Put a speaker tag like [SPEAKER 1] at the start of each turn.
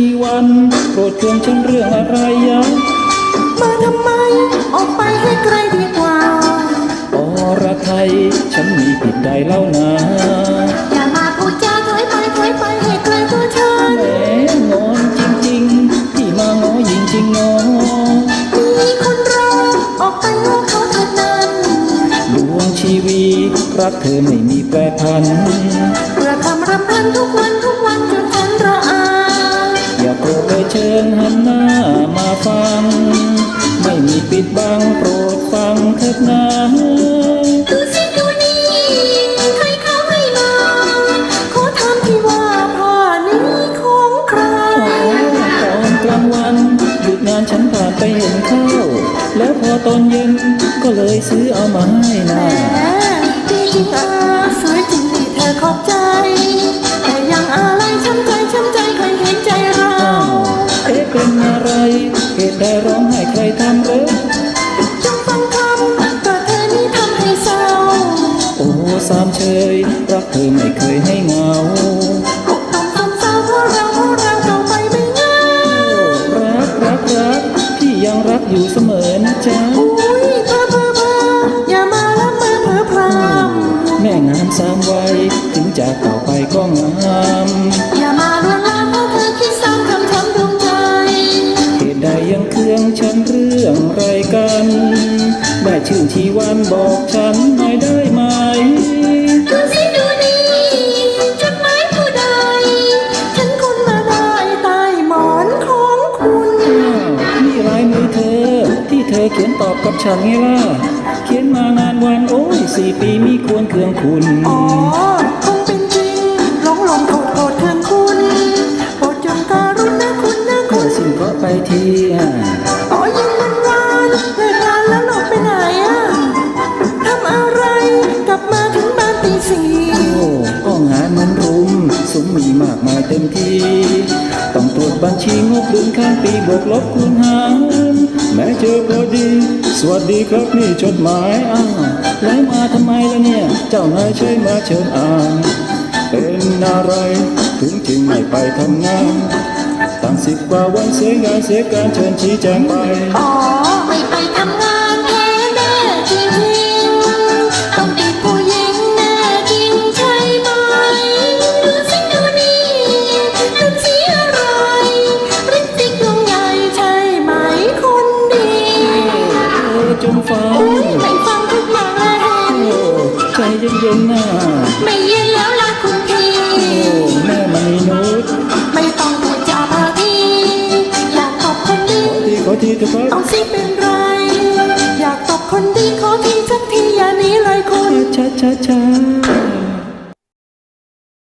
[SPEAKER 1] ชีวันโปรดเคืองฉันเรื่องอะไรยะ
[SPEAKER 2] มาทำไม ออกไปให้ไกลดีกว่า
[SPEAKER 1] อรไทย ฉันมีผิดใดเล่านา
[SPEAKER 2] อย่ามาพูดจาถอยไปถอยไปให้ไกลตัวฉัน
[SPEAKER 1] แหมงอนจริงๆที่มางอยิงจริงงอ
[SPEAKER 2] มีคนรอออกไปง้อเขาเท่านั้น
[SPEAKER 1] ดวงชีวีรักเธอไม่มีแปรพัน
[SPEAKER 2] เพื่อคำรำพันทุกวันทุก
[SPEAKER 1] เลยเชิญหันหน้ามาฟัง ไม่มีปิดบังโปรดฟังเถิดนา
[SPEAKER 2] ดูสิดูนี่ใครเขาให้มาขอถามที่ว่าผ้านี้ของใคร
[SPEAKER 1] ตอนกลางวันหยุดงานฉันผ่านไปเห็นเข้า แล้วพอตอนเย็นก็เลยซื้อเอามาให้นะ
[SPEAKER 2] แหมดีจริงเออสวยจริงที่เธอขอบใจ อ
[SPEAKER 1] งไห้ใครทำเรอ
[SPEAKER 2] จงฟังคำก็เธอนี้ทำให้เศร้า
[SPEAKER 1] โอ้สามเชยรักเธอไม่เคยให้เหงา
[SPEAKER 2] อกต้องสมเศร้าเพราะเราเพราะเราเราไปไม่ง่าย
[SPEAKER 1] รักรักรักพี่ยังรักอยู่เสมอนะจ๊ะ
[SPEAKER 2] อุ้ยเพ้อเพ้อเพ้ออย่ามาละเมอเพ้อพรำ
[SPEAKER 1] แม่งามสามวัยถึงจากต่อไป
[SPEAKER 2] เรื่อง
[SPEAKER 1] ไรกัน ได้ชื่อชีวันบอกฉันหน่อยได้ไหม
[SPEAKER 2] ดูสิดูนี่จดหมายผู้ใด ฉันคนมาได้ใต้หมอนของคุณ
[SPEAKER 1] อ้าวนี่ลายมือเธอ ที่เธอเขียนตอบกับฉันไงล่ะ เขียนมานานวันโอ้ยสี่ปีมีควรเครื่องคุณ
[SPEAKER 2] อ๋อ บ
[SPEAKER 1] วกลบคูณหารแม้เจอพอดี สวัสดีครับนี่จดหมายอ้าวแล้วมาทำไมล่ะเนี่ย เจ้านายช่วยมาเชิญอ่านเป็นอะไรถึงจึงไม่ไปทำงานตั้งสิบกว่าวันเสียงานเสียการเชิญชี้แจงไป
[SPEAKER 2] อ๋อไม่ไปทำ จง
[SPEAKER 1] ฟัง
[SPEAKER 2] อุ้ยไม่ฟังทุกอย่างและเห็น
[SPEAKER 1] โอ้ใจเย็นๆนะ
[SPEAKER 2] ไม่เย็นแล้วล่ะคุณพี่
[SPEAKER 1] โอ้แม่มณีนุช
[SPEAKER 2] ไม่ต้องพูดจาพาทีอยากตบคนดี
[SPEAKER 1] ขอทีขอทีเถอะครับ
[SPEAKER 2] เอาสิเป็นไร อยากตบคนดีขอทีสักที